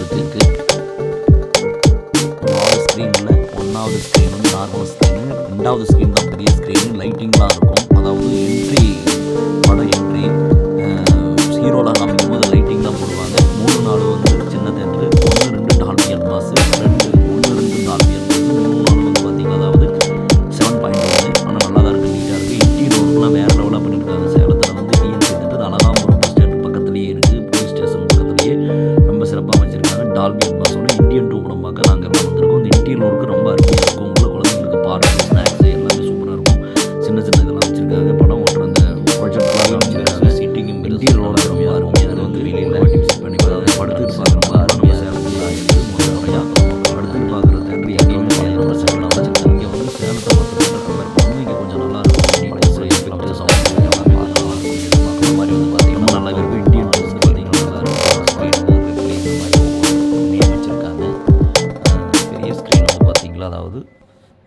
கொடுத்துருக்கு நாலு ஸ்க்ரீனில் ஒன்றாவது ஸ்க்ரீன் வந்து நார்மல் ஸ்க்ரீனு ரெண்டாவது ஸ்க்ரீன் தான் பெரிய ஸ்க்ரீனு லைட்டிங்லாம் இருக்கும். அதாவது என்ட்ரி படம் என்ட்ரி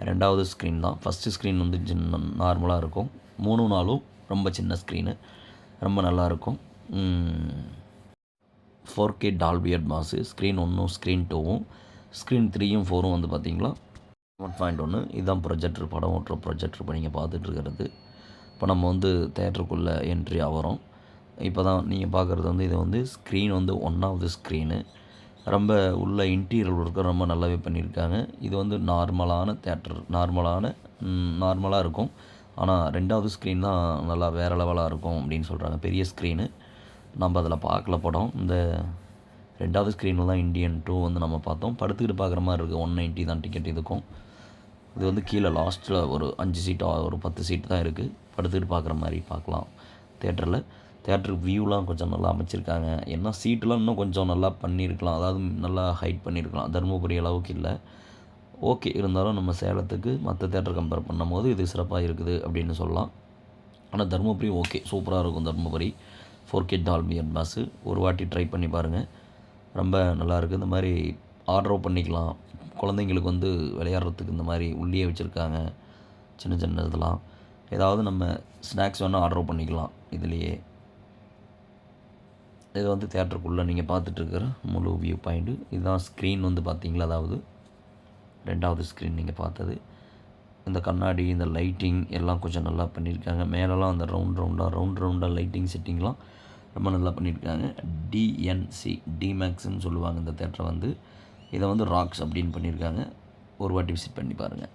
ரெண்டாவது ஸ்க்ரீன் தான். ஃபஸ்ட்டு ஸ்க்ரீன் வந்து சின்ன நார்மலாக இருக்கும். மூணு நாளும் ரொம்ப சின்ன ஸ்க்ரீனு ரொம்ப நல்லாயிருக்கும் four K Dolby Atmos screen ஒன்றும் ஸ்க்ரீன் டூவும் ஸ்க்ரீன் த்ரீயும் ஃபோரும் வந்து பார்த்தீங்களா ஒன் பாயிண்ட் ஒன்று இதுதான் ப்ரொஜெக்டர் படம் ஓட்டுற ப்ரொஜெக்டர் இப்போ நீங்கள் பார்த்துட்ருக்கிறது இப்போ நம்ம வந்து தேட்டருக்குள்ளே என்ட்ரி ஆகிறோம் இப்போ தான் நீங்கள் பார்க்குறது வந்து இது வந்து ஸ்க்ரீன் வந்து ஒன்றாவது ஸ்க்ரீனு ரொம்ப உள்ள இன்டீரியர் ஒர்க்கு ரொம்ப நல்லாவே பண்ணியிருக்காங்க. இது வந்து நார்மலான தேட்டர் நார்மலான நார்மலாக இருக்கும். ஆனால் ரெண்டாவது ஸ்க்ரீன் தான் நல்லா வேறு லெவலாக இருக்கும் அப்படின்னு சொல்கிறாங்க பெரிய ஸ்க்ரீனு நம்ம அதில் பார்க்கல படம். இந்த ரெண்டாவது ஸ்க்ரீனில் தான் இண்டியன் டூ வந்து நம்ம பார்த்தோம். படுத்துக்கிட்டு பார்க்குற மாதிரி இருக்குது ஒன் நைன்ட்டி தான் டிக்கெட் இதுக்கும். இது வந்து கீழே லாஸ்ட்டில் ஒரு அஞ்சு சீட்டாக ஒரு பத்து சீட் தான் இருக்குது படுத்துக்கிட்டு பார்க்குற மாதிரி பார்க்கலாம். தேட்டரில் தேட்டருக்கு வியூலாம் கொஞ்சம் நல்லா அமைச்சிருக்காங்க. ஏன்னா சீட்டெலாம் இன்னும் கொஞ்சம் நல்லா பண்ணியிருக்கலாம். அதாவது நல்லா ஹைட் பண்ணியிருக்கலாம். தருமபுரி அளவுக்கு இல்லை. ஓகே இருந்தாலும் நம்ம சேலத்துக்கு மற்ற தேட்டர் கம்பேர் பண்ணும்போது இது சிறப்பாக இருக்குது அப்படின்னு சொல்லலாம். ஆனால் தருமபுரி ஓகே. சூப்பராக இருக்கும் Dharmapuri. Four K Dolby Atmos ஒரு வாட்டி ட்ரை பண்ணி பாருங்கள் ரொம்ப நல்லாயிருக்கு இந்த மாதிரி ஆர்டரும் பண்ணிக்கலாம். குழந்தைங்களுக்கு வந்து விளையாடுறதுக்கு இந்த மாதிரி உள்ளே வச்சுருக்காங்க. சின்ன சின்ன இதெல்லாம் ஏதாவது நம்ம ஸ்நாக்ஸ் வேணால் ஆர்டர் பண்ணிக்கலாம். இதுலேயே. இது வந்து தேட்டருக்குள்ளே நீங்கள் பார்த்துட்ருக்கிற முழு வியூ பாயிண்ட்டு இதுதான் ஸ்க்ரீன் வந்து பார்த்தீங்களா? அதாவது ரெண்டாவது ஸ்க்ரீன் நீங்கள் பார்த்தது. இந்த கண்ணாடி இந்த லைட்டிங் எல்லாம் கொஞ்சம் நல்லா பண்ணியிருக்காங்க. மேலெலாம் அந்த ரவுண்ட் ரவுண்டாக ரவுண்ட் ரவுண்டாக லைட்டிங் செட்டிங்லாம் ரொம்ப நல்லா பண்ணியிருக்காங்க. டிஎன்சி டிமேக்ஸ்னு சொல்லுவாங்க இந்த தேட்டரை வந்து. இதை வந்து ராக்ஸ் அப்படின்னு பண்ணியிருக்காங்க. ஒரு வாட்டி விசிட் பண்ணி பாருங்கள்